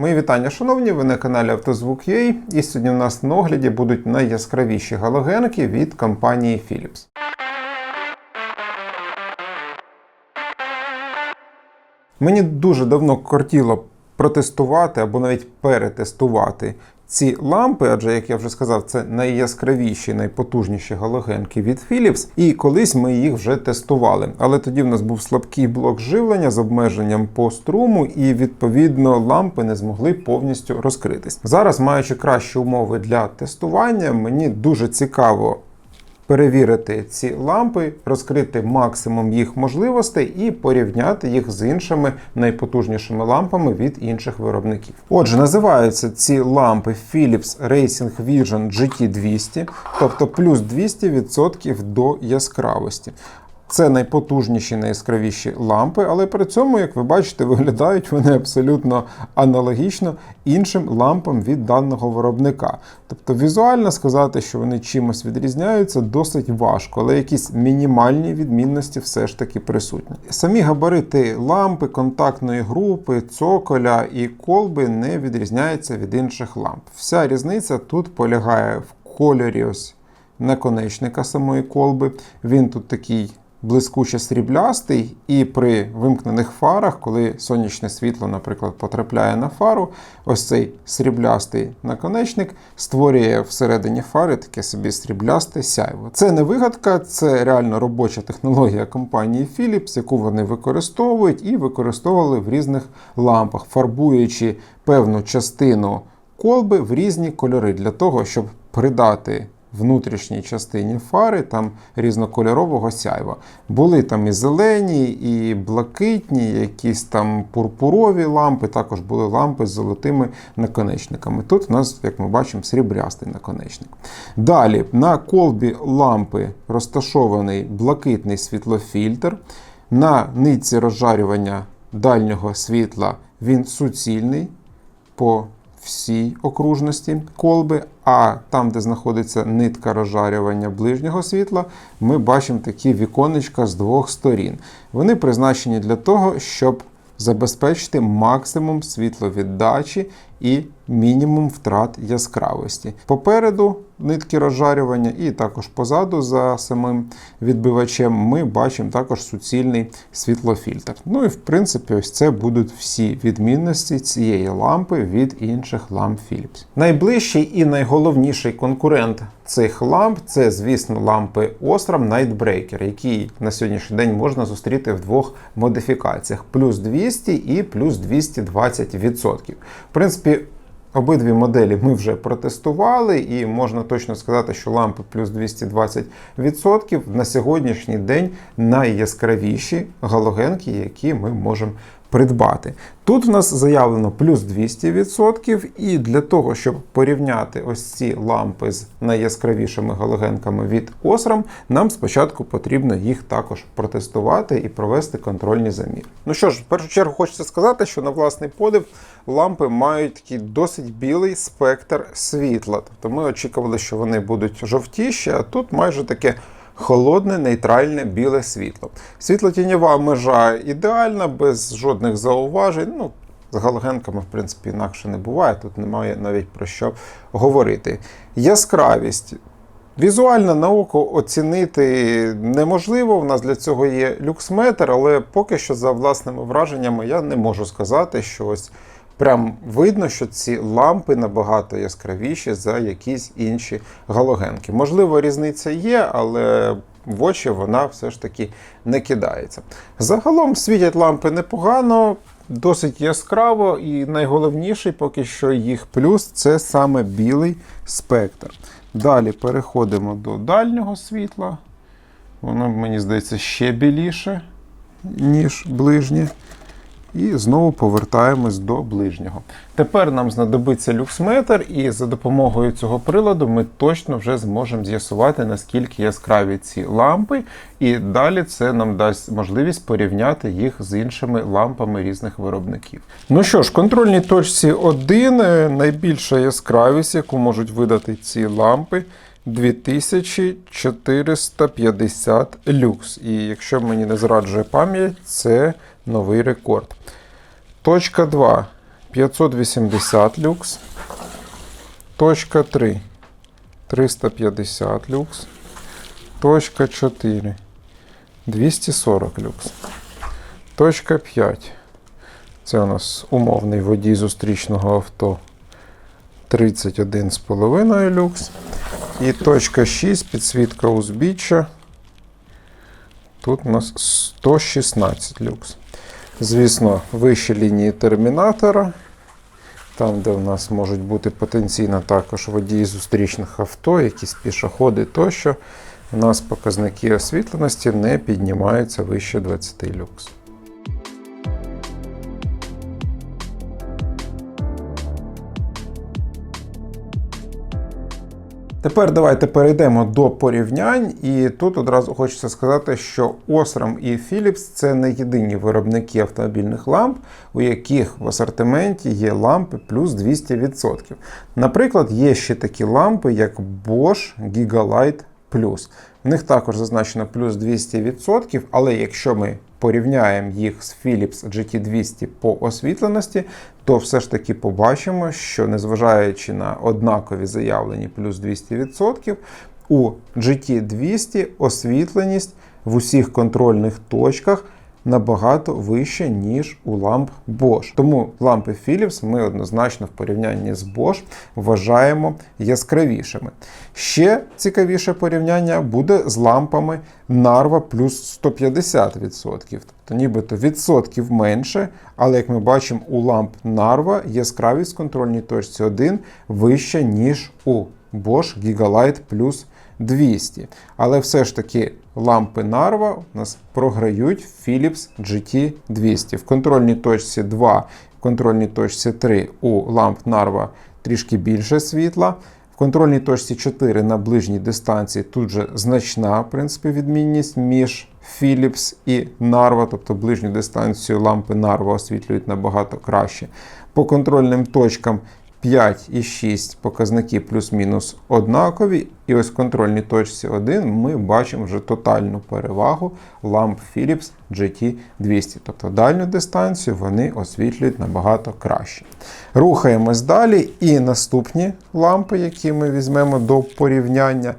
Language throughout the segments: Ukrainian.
Мої вітання, шановні, ви на каналі Автозвук.ua і сьогодні у нас на огляді будуть найяскравіші галогенки від компанії Philips. Мені дуже давно кортіло протестувати або навіть перетестувати ці лампи, адже, як я вже сказав, це найяскравіші, найпотужніші галогенки від Philips. І колись ми їх вже тестували. Але тоді в нас був слабкий блок живлення з обмеженням по струму, і відповідно лампи не змогли повністю розкритись. Зараз, маючи кращі умови для тестування, мені дуже цікаво перевірити ці лампи, розкрити максимум їх можливостей і порівняти їх з іншими найпотужнішими лампами від інших виробників. Отже, називаються ці лампи Philips Racing Vision GT200, тобто плюс 200% до яскравості. Це найпотужніші, найяскравіші лампи, але при цьому, як ви бачите, виглядають вони абсолютно аналогічно іншим лампам від даного виробника. Тобто візуально сказати, що вони чимось відрізняються, досить важко, але якісь мінімальні відмінності все ж таки присутні. Самі габарити лампи, контактної групи, цоколя і колби не відрізняються від інших ламп. Вся різниця тут полягає в кольорі ось наконечника самої колби. Він тут такий блискуче сріблястий, і при вимкнених фарах, коли сонячне світло, наприклад, потрапляє на фару, ось цей сріблястий наконечник створює всередині фари таке собі сріблясте сяйво. Це не вигадка, це реально робоча технологія компанії Philips, яку вони використовують і використовували в різних лампах, фарбуючи певну частину колби в різні кольори для того, щоб придати внутрішній частині фари там різнокольорового сяйва. Були там і зелені, і блакитні, якісь там пурпурові лампи, також були лампи з золотими наконечниками. Тут у нас, як ми бачимо, сріблястий наконечник. Далі на колбі лампи розташований блакитний світлофільтр. На нитці розжарювання дальнього світла він суцільний. по всій окружності колби, а там, де знаходиться нитка розжарювання ближнього світла, ми бачимо такі віконечка з двох сторін. Вони призначені для того, щоб забезпечити максимум світловіддачі і мінімум втрат яскравості. Попереду нитки розжарювання, і також позаду за самим відбивачем ми бачимо також суцільний світлофільтр. Ну і в принципі, ось це будуть всі відмінності цієї лампи від інших ламп Philips. Найближчий і найголовніший конкурент цих ламп це, звісно, лампи Osram Nightbreaker, які на сьогоднішній день можна зустріти в двох модифікаціях: плюс 200 і плюс 220%. В принципі, Обидві моделі ми вже протестували, і можна точно сказати, що лампи плюс 220% на сьогоднішній день найяскравіші галогенки, які ми можемо придбати. Тут в нас заявлено плюс 200%, і для того, щоб порівняти ось ці лампи з найяскравішими галогенками від Osram, нам спочатку потрібно їх також протестувати і провести контрольні заміри. Ну що ж, в першу чергу хочеться сказати, що на власний подив лампи мають такий досить білий спектр світла. Тобто ми очікували, що вони будуть жовтіші, а тут майже таке холодне, нейтральне біле світло. Світлотіньова межа ідеальна, без жодних зауважень. Ну, з галогенками, в принципі, інакше не буває, тут немає навіть про що говорити. Яскравість. Візуально на око оцінити неможливо. У нас для цього є люксметр, але поки що, за власними враженнями, я не можу сказати, що ось прям видно, що ці лампи набагато яскравіші за якісь інші галогенки. Можливо, різниця є, але в очі вона все ж таки не кидається. Загалом світять лампи непогано. Досить яскраво, і найголовніший поки що їх плюс це саме білий спектр. Далі переходимо до дальнього світла. Воно, мені здається, ще біліше, ніж ближнє. І знову повертаємось до ближнього. Тепер нам знадобиться люксметр, і за допомогою цього приладу ми точно вже зможемо з'ясувати, наскільки яскраві ці лампи, і далі це нам дасть можливість порівняти їх з іншими лампами різних виробників. Ну що ж, контрольній точці 1 найбільша яскравість, яку можуть видати ці лампи. 2450 люкс. І якщо мені не зраджує пам'ять, це новий рекорд. Точка 2. 580 люкс. Точка 3 350 люкс. Точка 4 240 люкс. Точка 5. Це у нас умовний водій зустрічного авто 31,5 люкс. І точка 6 підсвітка узбіччя. Тут у нас 116 люкс. Звісно, вищі лінії термінатора. Там, де в нас можуть бути потенційно також водії зустрічних авто, якісь пішоходи тощо, у нас показники освітленості не піднімаються вище 20 люкс. Тепер давайте перейдемо до порівнянь, і тут одразу хочеться сказати, що Osram і Philips це не єдині виробники автомобільних ламп, у яких в асортименті є лампи плюс 200%. Наприклад, є ще такі лампи, як Bosch Gigalight Plus. В них також зазначено плюс 200%, але якщо ми порівняємо їх з Philips GT200 по освітленості, то все ж таки побачимо, що незважаючи на однакові заявлені плюс 200%, у GT200 освітленість в усіх контрольних точках набагато вище, ніж у ламп Bosch. Тому лампи Philips ми однозначно в порівнянні з Bosch вважаємо яскравішими. Ще цікавіше порівняння буде з лампами Narva плюс 150%. Тобто нібито відсотків менше, але як ми бачимо, у ламп Narva яскравість в контрольній точці 1 вища, ніж у Bosch Gigalight плюс 200. Але все ж таки лампи Narva у нас програють Philips GT200. В контрольній точці 2, в контрольній точці 3 у ламп Narva трішки більше світла. В контрольній точці 4 на ближній дистанції тут же значна в принципі, відмінність між Philips і Narva, тобто ближню дистанцію лампи Narva освітлюють набагато краще. По контрольним точкам 5 і 6 показники плюс-мінус однакові. І ось в контрольній точці 1 ми бачимо вже тотальну перевагу ламп Philips GT200. Тобто дальню дистанцію вони освітлюють набагато краще. Рухаємось далі. І наступні лампи, які ми візьмемо до порівняння,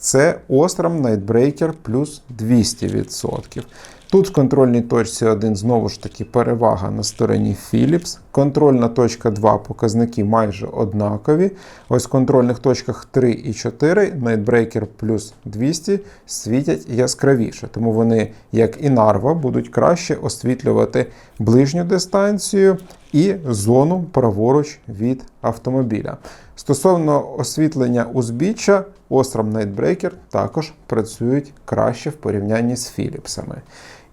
це Osram Nightbreaker плюс 200%. Тут в контрольній точці 1 знову ж таки перевага на стороні Philips. Контрольна точка 2 показники майже однакові. Ось в контрольних точках 3 і 4 Nightbreaker плюс 200 світять яскравіше, тому вони, як і Narva, будуть краще освітлювати ближню дистанцію і зону праворуч від автомобіля. Стосовно освітлення узбіччя, Osram Nightbreaker також працюють краще в порівнянні з Philipsами.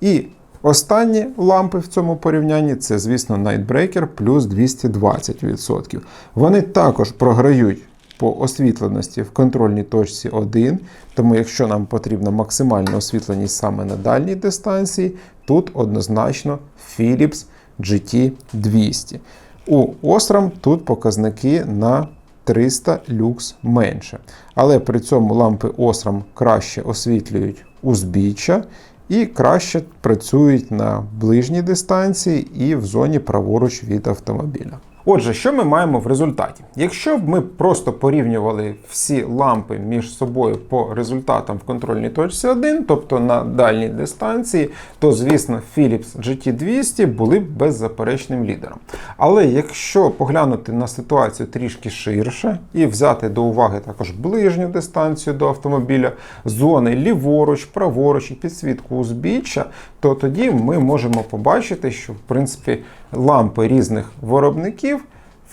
І останні лампи в цьому порівнянні це, звісно, Nightbreaker плюс 220%. Вони також програють по освітленості в контрольній точці 1, тому якщо нам потрібна максимальна освітленість саме на дальній дистанції, тут однозначно Philips GT200. У Osram тут показники на 300 люкс менше. Але при цьому лампи Osram краще освітлюють узбіччя і краще працюють на ближній дистанції і в зоні праворуч від автомобіля. Отже, що ми маємо в результаті? Якщо б ми просто порівнювали всі лампи між собою по результатам в контрольній точці 1, тобто на дальній дистанції, то, звісно, Philips GT200 були б беззаперечним лідером. Але якщо поглянути на ситуацію трішки ширше і взяти до уваги також ближню дистанцію до автомобіля, зони ліворуч, праворуч і підсвітку узбіччя, то тоді ми можемо побачити, що в принципі лампи різних виробників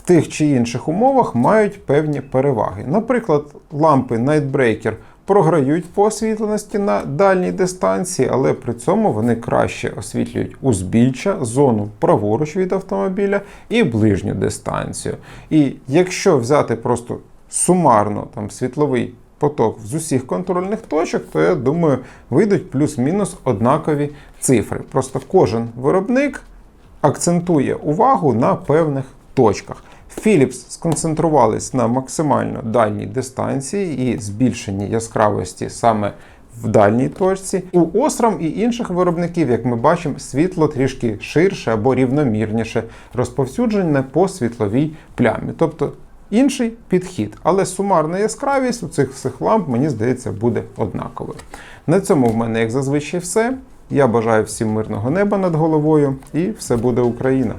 в тих чи інших умовах мають певні переваги. Наприклад, лампи Nightbreaker програють по освітленості на дальній дистанції, але при цьому вони краще освітлюють узбіччя, зону праворуч від автомобіля і ближню дистанцію. І якщо взяти просто сумарно там світловий поток з усіх контрольних точок, то я думаю, вийдуть плюс-мінус однакові цифри. Просто кожен виробник акцентує увагу на певних точках. Philips сконцентрувались на максимально дальній дистанції і збільшенні яскравості саме в дальній точці. У Osram і інших виробників, як ми бачимо, світло трішки ширше або рівномірніше розповсюджене по світловій плямі. Тобто інший підхід. Але сумарна яскравість у цих всіх ламп, мені здається, буде однаковою. На цьому в мене, як зазвичай, все. Я бажаю всім мирного неба над головою і все буде Україна!